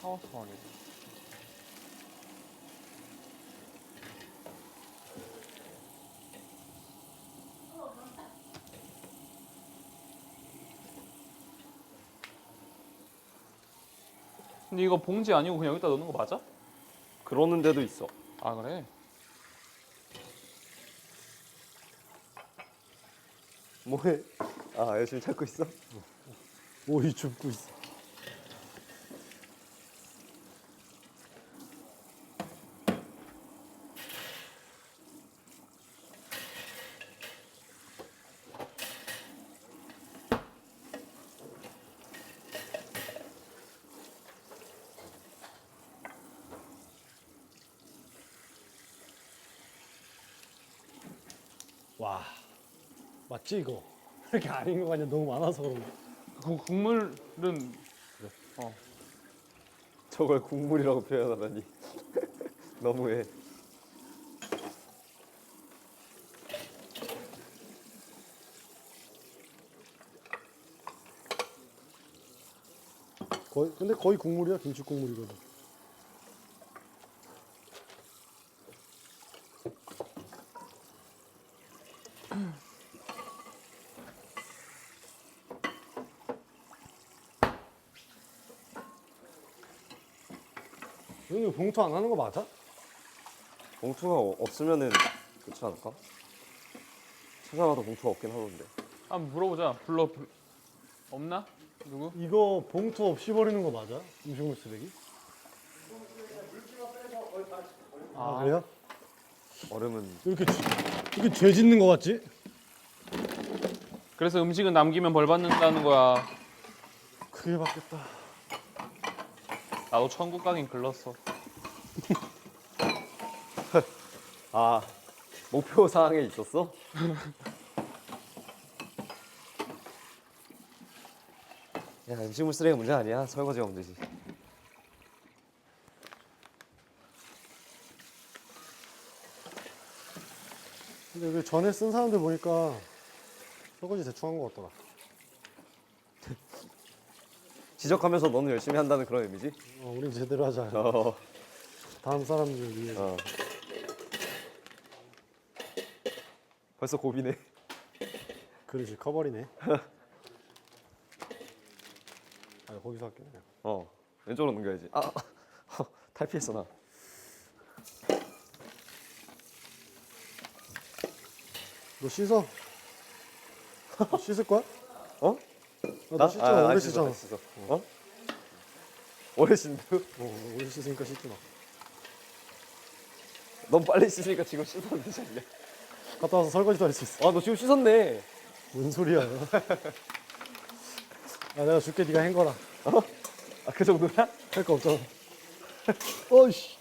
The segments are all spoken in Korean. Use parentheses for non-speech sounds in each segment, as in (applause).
샤워 상황이야. 근데 이거 봉지 아니고 그냥 여기다 넣는 거 맞아? 그러는 데도 있어. 아 그래? 뭐해? 아 열심히 찾고 있어? 오이 줍고 있어. 와 맞지 이거 (laughs) 이렇게 아닌 거 같냐 너무 많아서 그런 거. 그 국물은 저걸 국물이라고 표현하다니 (laughs) 너무해. 거의 근데 거의 국물이야 김치 국물이거든. 형님 봉투 안 하는 거 맞아? 봉투가 어- 없으면은 그렇지 않을까? 찾아봐도 봉투가 없긴 하던데. 한번 물어보자. 불러 불... 없나? 누구? 이거 봉투 없이 버리는 거 맞아? 음식물 쓰레기? 아, 그래요? 얼음은 이렇게 죄- 이렇게 죄 짓는 거 같지? 그래서 음식은 남기면 벌 받는다는 거야. 그게 맞겠다. 나도 천국 가긴 글렀어. (laughs) 아 목표 사항에 있었어? (laughs) 야 음식물 쓰레기가 문제 아니야 설거지가 문제지. 근데 그 전에 쓴 사람들 보니까 설거지 대충 한거 같더라. 지적하면서 너는 열심히 한다는 그런 의미지? 어, 우린 제대로 하자. 어. 다음 사람들 위해. 어. 벌써 고비네. 그릇이 커버리네. 아, 거기서 할게. 그냥. 어 왼쪽으로 넘겨야지. 아 탈피했어 나. 너 씻어. 너 씻을 거야? 어? 어, 너 씻잖아. 아, 오래 안 씻잖아. 씻어, 안 씻어. 어? 오래 씻는다. 어, 오래 씻으니까 마. 넌 빨리 씻으니까 지금 씻어도 되지 않냐? 갔다 와서 설거지도 할 수 있어. 아 너 지금 씻었네. 뭔 소리야? 아, 내가 줄게. 네가 헹거라. 아그 정도야? 할 거 없잖아. 어이씨.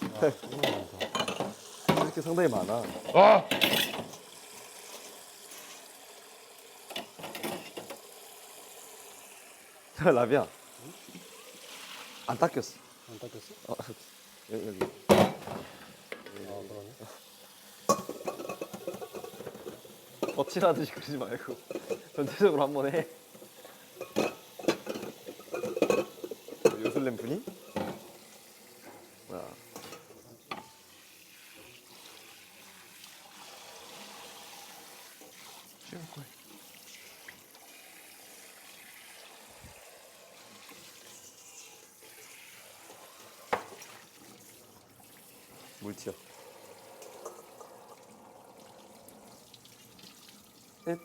이렇 게 상당히 많아. 아! 야 라비야. 안 닦였어. 안 닦였어? 어, 여기 (laughs) 여기. 아, 그러네. 거칠하듯이 그러지 말고 (laughs) 전체적으로 한번 해. 요술램 분이? 뭐야? 찍을 거야. 물 튀어. 넷.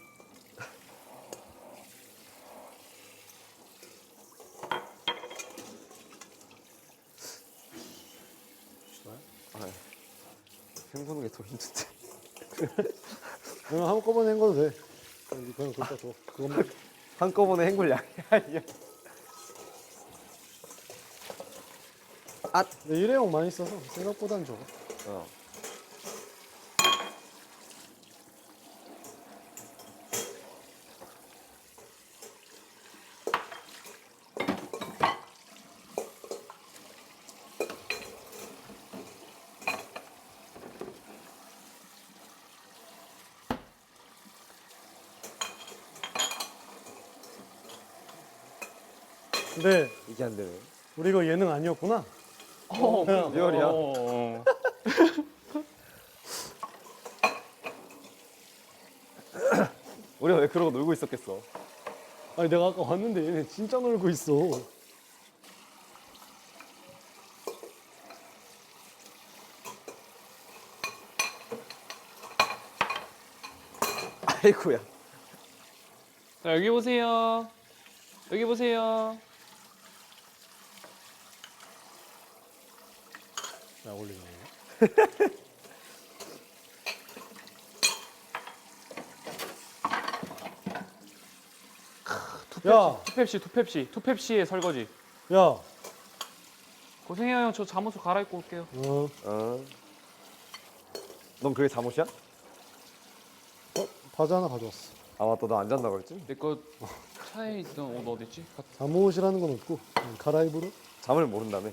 아, 헹구는 게 더 힘든데. 그냥 한꺼번에 헹궈도 돼. 그냥 그냥 그거 줘. 그것만. (laughs) 한꺼번에 헹굴 양이 아니야. 아. 네, 일회용 많이 써서 생각보단 좋아. 어. 근데 이게 안 되네. 우리 이거 예능 아니었구나. 어, 리얼이야? 어, (laughs) 어. 우리가 왜 그러고 놀고 있었겠어? 아니 내가 아까 왔는데 얘네 진짜 놀고 있어. 아이고야. 자 여기 보세요. 여기 보세요. 야 올리네. 야, 투펩시 투펩시 투펩시의 설거지. 야, 고생해요 형. 저 잠옷 갈아입고 올게요. 어, 어. 넌 그게 잠옷이야? 어, 바지 하나 가져왔어. 아 맞다 너안 잔다고 그랬지? 내 거 차에 있던 옷 어디 있지? 가- 잠옷이라는 건 없고 그냥 갈아입으러. 잠을 모른다며.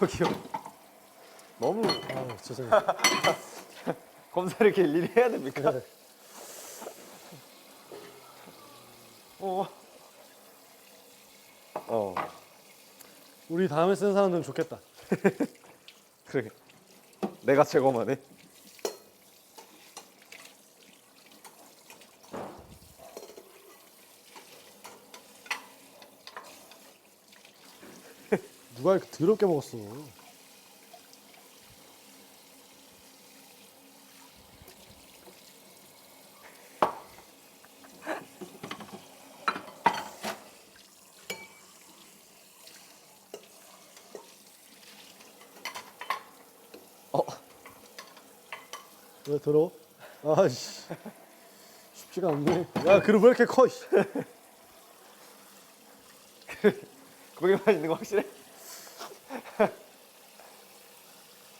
저기요. 너무 아, 죄송해. (laughs) 검사를 이렇게 일일이 해야 됩니까? 네. 어. 어. 우리 다음에 쓴 사람들은 좋겠다. (laughs) 그래. 내가 최고만 해. 누가 이렇게 더럽게 먹었어? 어. 왜 들어? 아씨 쉽지가 않네. 야 그릇 왜 이렇게 커? 씨. 거기만 (laughs) 있는 거 확실해?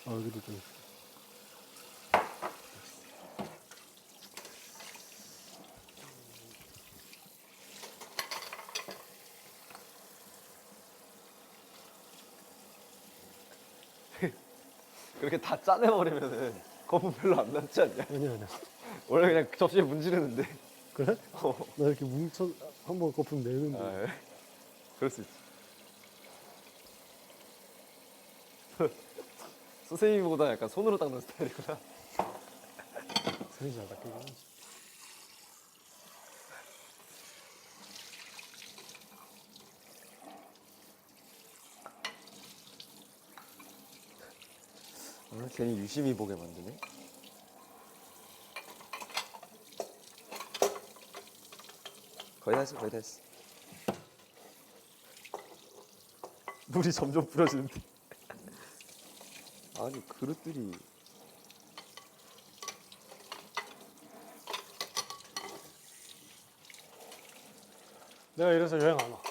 아 여기도 좀. (laughs) 그렇게 다 짜내버리면은 거품 별로 안 남지 않냐? 아니야 아니야. 원래 그냥 접시에 문지르는데. 그래? 어. 나 이렇게 뭉쳐 한번 거품 내는데. 아, 예. 그럴 수 있지. (laughs) 선생님보다 약간 손으로 닦는 스타일이구나. (laughs) 손이 잘 닦이긴 하지. 아, 괜히 유심히 보게 만드네. 거의 다 했어, 거의 다 했어. 물이 점점 불어지는데. 아니 그릇들이 내가 이래서 여행 안 와.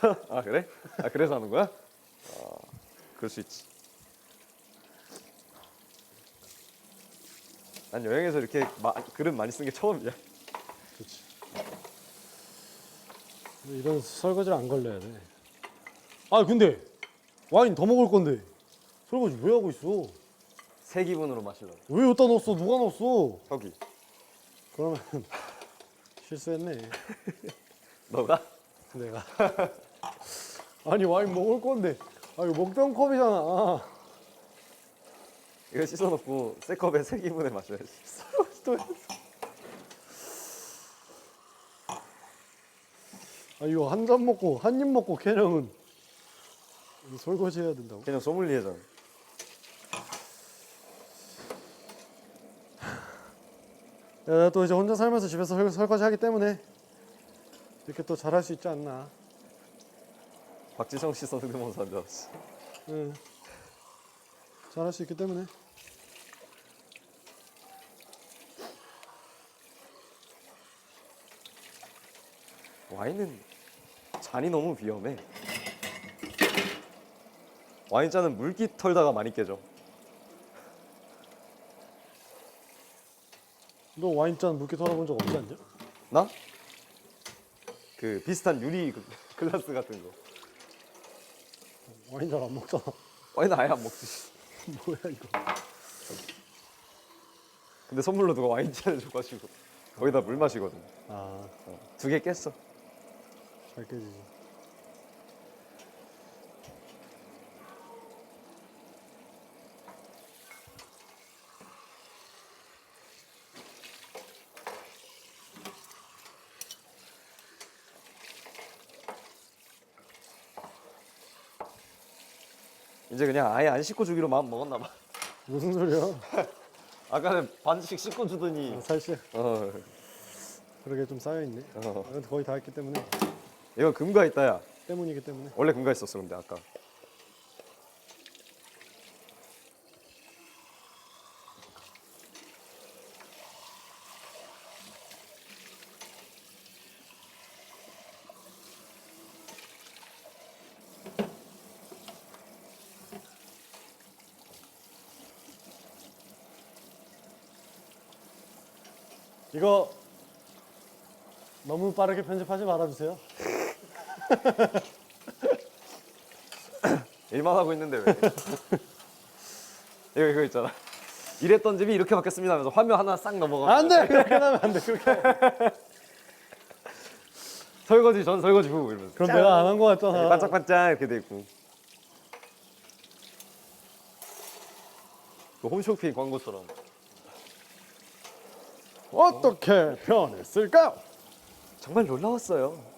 (laughs) 아 그래? 아 그래서 하는 거야? 아 그럴 수 있지. 난 여행에서 이렇게 마, 그릇 많이 쓴 게 처음이야. 그렇지. 이런 설거지를 안 걸려야 돼. 아 근데 와인 더 먹을 건데 설거지 왜 하고 있어? 새 기분으로 마시려고. 왜 여기다 넣었어? 누가 넣었어? 저기 그러면 실수했네. (laughs) 너가? 내가. (laughs) 아니 와인 먹을 건데. 아 이거 먹던 컵이잖아. 아, 이거 씻어놓고 새 컵에 새 기분에 마셔야지. (laughs) 또 했어. 아 이거 한 잔 먹고 한 입 먹고 개념은 설거지 해야 된다고? 그냥 소믈리에잖아. 야, 내가 또 이제 혼자 살면서 집에서 설, 설거지 하기 때문에 이렇게 또 잘할 수 있지 않나. 박지성 씨 성대모사 한줄 알았어. 응. 잘할 수 있기 때문에. 와인은 잔이 너무 위험해. 와인잔은 물기 털다가 많이 깨져. 너 와인잔 물기 털어본 적 없지 않냐? 나? 그 비슷한 유리 그- (laughs) 글라스 같은 거. 와인 잘 안 먹잖아. 와인 아예 안 먹지. (laughs) 뭐야 이거? 근데 선물로 누가 와인잔을 (laughs) 줘가지고 거기다 물 마시거든. 아, 두 개 깼어. 잘 깨지지. 이제 그냥 아예 안 씻고 주기로 마음 먹었나 봐. 무슨 소리야? (laughs) 아까는 반씩 씻고 주더니. 아, 살짝 어, 그러게 좀 쌓여 있네. 어. 아, 거의 다 했기 때문에 이거 금가 있다야. 때문이기 때문에. 원래 금가 있었어 근데 아까. 이거 너무 빠르게 편집하지 말아주세요. (laughs) 일만 하고 있는데 왜? 이거 이거 있잖아. 이랬던 집이 이렇게 바뀌었습니다 하면서 화면 하나 싹 넘어가. 안 돼! 그렇게 하면 안 돼. 그렇게. (laughs) 설거지 전 설거지 후 이러면서. 그럼 짠! 내가 안 한 거 같잖아. 반짝반짝 이렇게 돼 있고. 그 홈쇼핑 광고처럼. 어떻게 변했을까? 정말 놀라웠어요.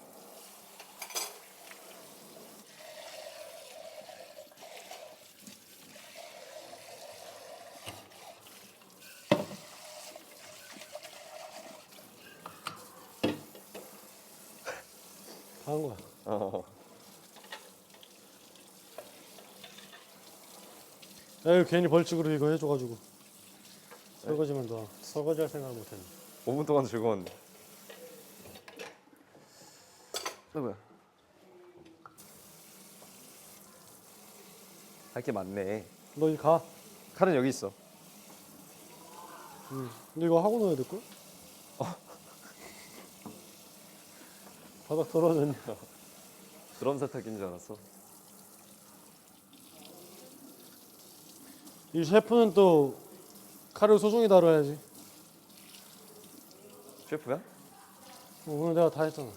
다한 거야. 어. 에휴 괜히 벌칙으로 이거 해줘가지고 설거지만 더 설거지 할 생각을 못했네 5분 동안 즐거웠는데. 누구야? 할 게 많네. 너 이제 가 칼은 여기 있어. 응. 근데 이거 하고 넣어야 될걸? (laughs) 바닥 떨어졌냐 드럼 (laughs) 세탁기인 줄 알았어. 이 셰프는 또 칼을 소중히 다뤄야지 셰프야? 어, 오늘 내가 다 했잖아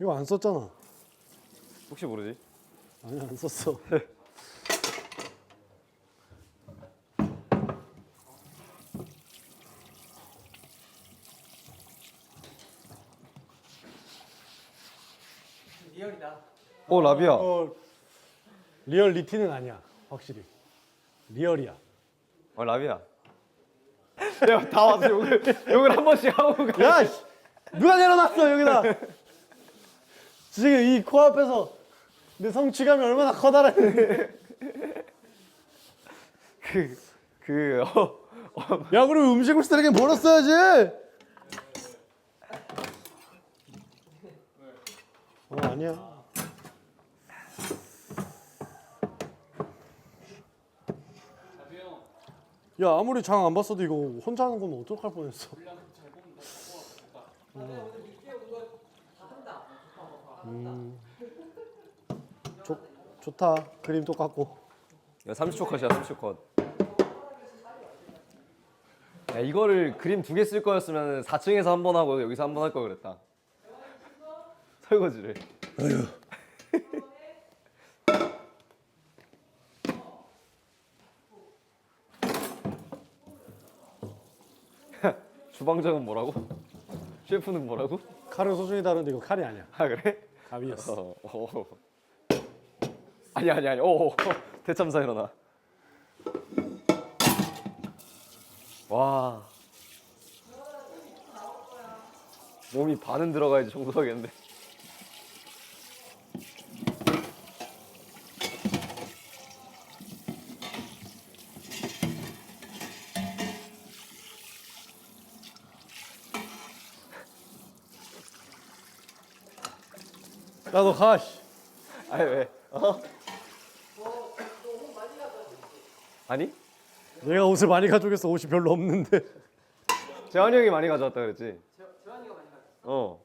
이거 안 썼잖아 혹시 모르지? 아니 안 썼어 (laughs) 오 라비야. 어, 리얼 리티는 아니야 확실히 리얼이야 어 라비야. (laughs) 야, 다 와서 욕을 욕을 한 번씩 하고 가. 야 씨! 누가 내려놨어 여기다 지금 이 코앞에서 내 성취감이 얼마나 커다란데 (laughs) 그, 그, 어, 어, 야 그럼 음식을 쓰레기 버렸어야지 어 아니야 야 아무리 장 안 봤어도 이거 혼자 하는 거면 어떡할 뻔했어 음. 좋, 좋다 그림 똑같고 야, 30초 컷이야, 30초 컷. 야, 이거를 그림 두 개 쓸 거였으면 4층에서 한 번 하고 여기서 한 번 할 걸 그랬다. 설거지를. 주방장은 뭐라고? (laughs) 셰프는 뭐라고? 칼을 소중히 다루는데 이거 칼이 아니야 아 그래? 갑이었어 어, 어. 아니 아니 아니. 오, (laughs) 대참사 일어나. 와. 몸이 반은 들어가야지 청소하겠는데. 야 너 가. 씨. 아니 왜? 어? 아니? 내가 옷을 많이 가져오겠어. 옷이 별로 없는데. 재환이 형이 많이 가져왔다 그랬지? 재환이가 많이 가져왔어. 어.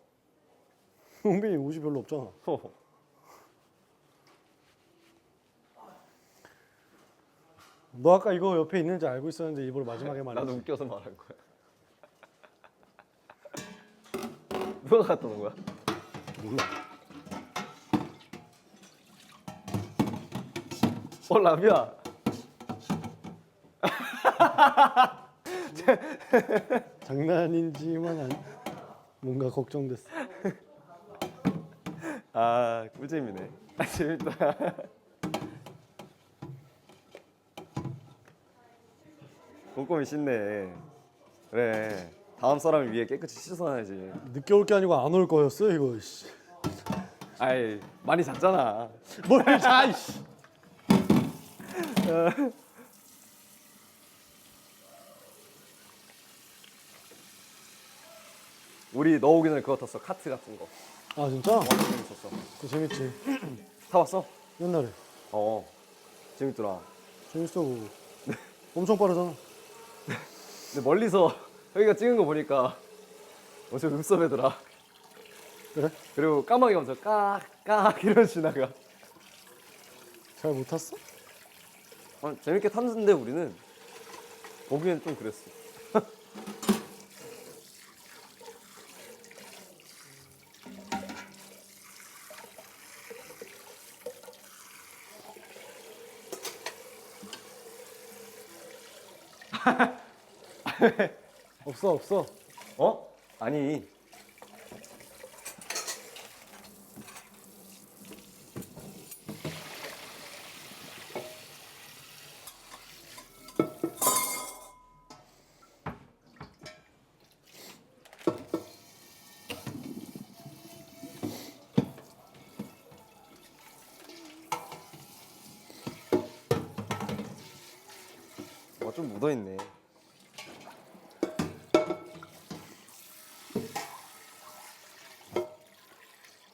홍빈이 옷이 별로 없잖아. 너 아까 이거 옆에 있는지 알고 있었는데 일부러 마지막에 (laughs) 말했지. 나도 웃겨서 말한 거야. (laughs) 누가 갖다 놓은 거야? 몰라. 어 라비야. 장난인지만 안... 뭔가 걱정됐어. 아 꿀잼이네. 아 재밌다. 꼼꼼히 씻네. 그래. 다음 사람을 위해 깨끗이 씻어놔야지. 늦게 올 게 아니고 안 올 거였어 이거. 씨. 아이 많이 잤잖아. 뭘 자, 이씨. 우리 너 오기 전에 그거 탔어. 카트 같은 거. 아 진짜? 완전 재밌었어. 그거 재밌지. (clears throat) 타봤어? 옛날에 어. 재밌더라. 재밌어 그거. 엄청 빠르잖아. 근데 멀리서 여기가 찍은 거 보니까 엄청 읍섭애더라. 그래? 그리고 까마귀가 먼저 깍깍 이러고 지나가. 잘 못 탔어? 어, 재밌게 탔는데 우리는 보기엔 좀 그랬어. (laughs) 없어 없어. 어? 아니. 좀 묻어있네.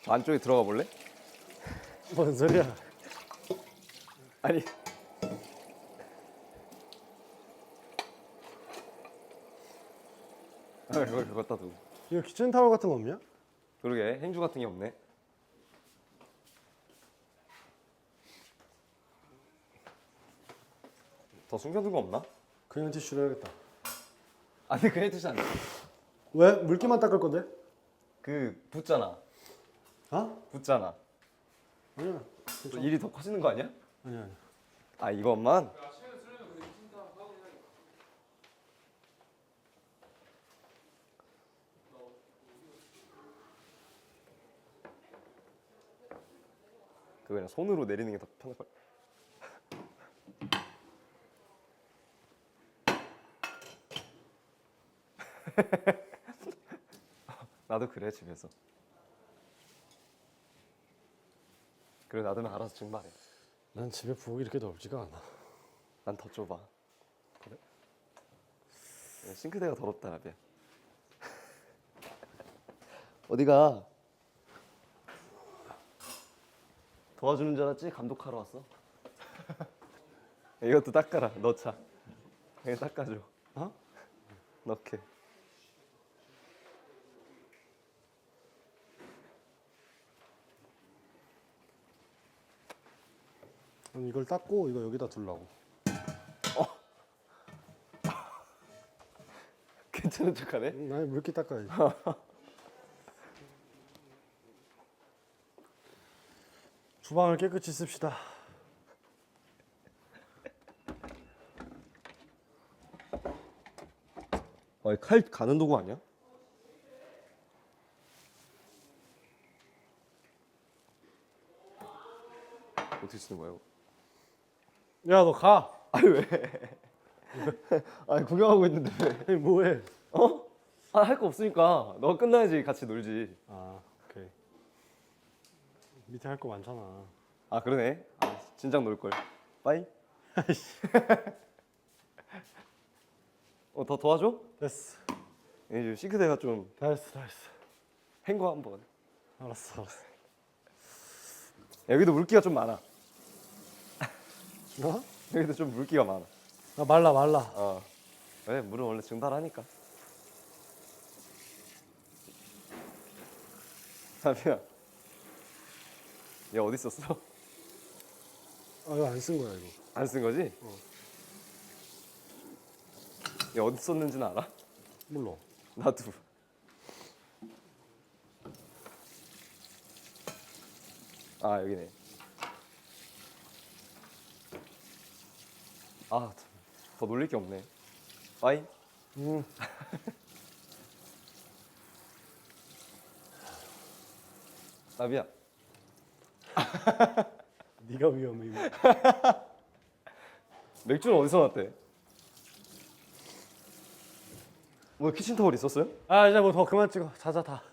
저 안쪽에 들어가 볼래? 뭔 소리야? 아니. 아, 이걸 갖다 두고. 이거 키친 타월 같은 거 없냐? 그러게 행주 같은 게 없네. 더 숨겨둔 거 없나? 그냥 티슈로 해야겠다. 아니 그냥 뜻이 아니야. 왜? 물기만 닦을 건데? 그 붙잖아. 어? 붙잖아. 아니야. 또 일이 더 커지는 거 아니야? 아니야 아니야. 아 이것만? 그 그냥 손으로 내리는 게 더 편할 걸. (laughs) 나도 그래 집에서. 그래 놔두면 알아서 증발해. 난 집에 부엌이 이렇게 넓지가 않아. 난 더 좁아. 그래? 야, 싱크대가 더럽다, 라비야. (laughs) 어디가? 도와주는 줄 알았지? 감독하러 왔어. (laughs) 이것도 닦아라, 넣자. 이거 닦아줘. 어? 넣게. 난 이걸 닦고 이거 여기다 둘라고. (laughs) 괜찮은 척하네? 난 물기 닦아야지. (laughs) 주방을 깨끗이 씁시다. (laughs) 아, 칼 가는 도구 아니야? 어떻게 쓰는? 이거? 야 너 가. 아니 왜? (laughs) 아니 구경하고 있는데 왜? 아니 뭐해? 어? 아 할 거 없으니까 너가 끝나야지 같이 놀지. 아 오케이. 밑에 할 거 많잖아. 아 그러네. 아 진작 놀 걸. 빠이. (laughs) 어더 도와줘? 됐어. 이제 싱크대가 좀 다 했어 다 했어. 헹궈 한번. 알았어 알았어. 여기도 물기가 좀 많아. 어? (laughs) 여기도 좀 물기가 많아. 아 말라 말라. 어. 왜 물은 원래 증발하니까. (laughs) 자비야. 얘 어디 있었어? 아 이거 안 쓴 거야 이거. 안 쓴 거지? 얘 어디 썼는지는 알아? 몰라. 나도. 아 여기네. 아, 참. 더 놀릴 게 없네. 빠이. 음. (laughs) 나비야. (laughs) 네가 위험해 이거. (laughs) 맥주는 어디서 났대? 뭐 키친타올 있었어요? 아 이제 뭐 더 그만 찍어. 자자 다.